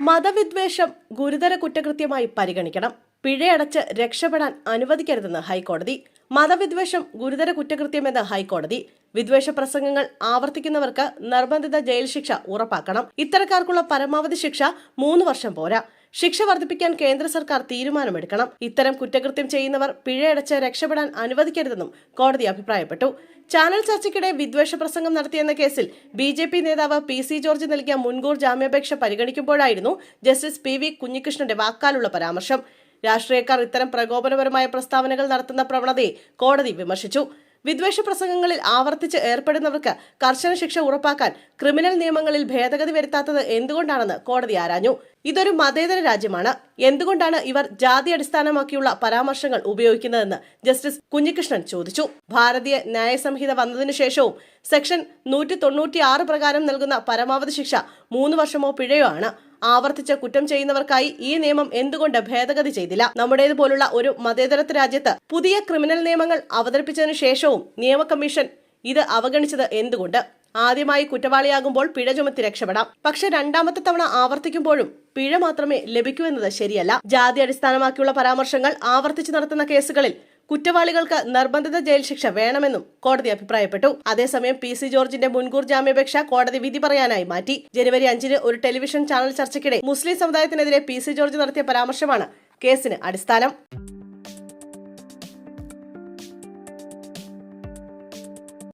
മതവിദ്വേഷം ഗുരുതര കുറ്റകൃത്യമായി പരിഗണിക്കണം. പിഴയടച്ച് രക്ഷപ്പെടാൻ അനുവദിക്കരുതെന്ന് ഹൈക്കോടതി. മതവിദ്വേഷം ഗുരുതര കുറ്റകൃത്യമെന്ന് ഹൈക്കോടതി. വിദ്വേഷ പ്രസംഗങ്ങൾ ആവർത്തിക്കുന്നവർക്ക് നിർബന്ധിത ജയിൽ ശിക്ഷ ഉറപ്പാക്കണം. ഇത്തരക്കാർക്കുള്ള പരമാവധി ശിക്ഷ മൂന്ന് വർഷം പോരാ. ശിക്ഷ വർദ്ധിപ്പിക്കാൻ കേന്ദ്ര സർക്കാർ തീരുമാനമെടുക്കണം. ഇത്തരം കുറ്റകൃത്യം ചെയ്യുന്നവർ പിഴയടച്ച് രക്ഷപ്പെടാൻ അനുവദിക്കരുതെന്നും കോടതി അഭിപ്രായപ്പെട്ടു. ചാനൽ ചർച്ചയ്ക്കിടെ വിദ്വേഷ പ്രസംഗം നടത്തിയെന്ന കേസിൽ ബി ജെ പി നേതാവ് പി സി ജോർജ് നൽകിയ മുൻകൂർ ജാമ്യാപേക്ഷ പരിഗണിക്കുമ്പോഴായിരുന്നു ജസ്റ്റിസ് പി വി കുഞ്ഞികൃഷ്ണന്റെ വാക്കാലുള്ള പരാമർശം. രാഷ്ട്രീയക്കാർ ഇത്തരം പ്രകോപനപരമായ പ്രസ്താവനകൾ നടത്തുന്ന പ്രവണതയെ കോടതി വിമർശിച്ചു. വിദ്വേഷ പ്രസംഗങ്ങളിൽ ആവർത്തിച്ച് ഏർപ്പെടുന്നവർക്ക് കർശന ശിക്ഷ ഉറപ്പാക്കാൻ ക്രിമിനൽ നിയമങ്ങളിൽ ഭേദഗതി വരുത്താത്തത് എന്തുകൊണ്ടാണെന്ന് കോടതി ആരാഞ്ഞു. ഇതൊരു മതേതര രാജ്യമാണ്. എന്തുകൊണ്ടാണ് ഇവർ ജാതി അടിസ്ഥാനമാക്കിയുള്ള പരാമർശങ്ങൾ ഉപയോഗിക്കുന്നതെന്ന് ജസ്റ്റിസ് കുഞ്ഞികൃഷ്ണൻ ചോദിച്ചു. ഭാരതീയ ന്യായ സംഹിത വന്നതിനു ശേഷവും സെക്ഷൻ നൂറ്റി പ്രകാരം നൽകുന്ന പരമാവധി ശിക്ഷ മൂന്ന് വർഷമോ പിഴയോ ആണ്. ആവർത്തിച്ച് കുറ്റം ചെയ്യുന്നവർക്കായി ഈ നിയമം എന്തുകൊണ്ട് ഭേദഗതി ചെയ്തില്ല? നമ്മുടേതുപോലുള്ള ഒരു മതേതരത്വ രാജ്യത്ത് പുതിയ ക്രിമിനൽ നിയമങ്ങൾ അവതരിപ്പിച്ചതിനു ശേഷവും നിയമ കമ്മീഷൻ ഇത് അവഗണിച്ചത് എന്തുകൊണ്ട്? ആദ്യമായി കുറ്റവാളിയാകുമ്പോൾ പിഴ ചുമത്തി രക്ഷപ്പെടാം. പക്ഷെ രണ്ടാമത്തെ തവണ ആവർത്തിക്കുമ്പോഴും പിഴ മാത്രമേ ലഭിക്കൂ എന്നത് ശരിയല്ല. ജാതി അടിസ്ഥാനമാക്കിയുള്ള പരാമർശങ്ങൾ ആവർത്തിച്ചു നടത്തുന്ന കേസുകളിൽ കുറ്റവാളികൾക്ക് നിർബന്ധിത ജയിൽ ശിക്ഷ വേണമെന്നും കോടതി അഭിപ്രായപ്പെട്ടു. അതേസമയം പി സി ജോർജിന്റെ മുൻകൂർ ജാമ്യാപേക്ഷ കോടതി വിധി പറയാനായി മാറ്റി. ജനുവരി അഞ്ചിന് ഒരു ടെലിവിഷൻ ചാനൽ ചർച്ചയ്ക്കിടെ മുസ്ലിം സമുദായത്തിനെതിരെ പി സി ജോർജ് നടത്തിയ പരാമർശമാണ് കേസിന് അടിസ്ഥാനം.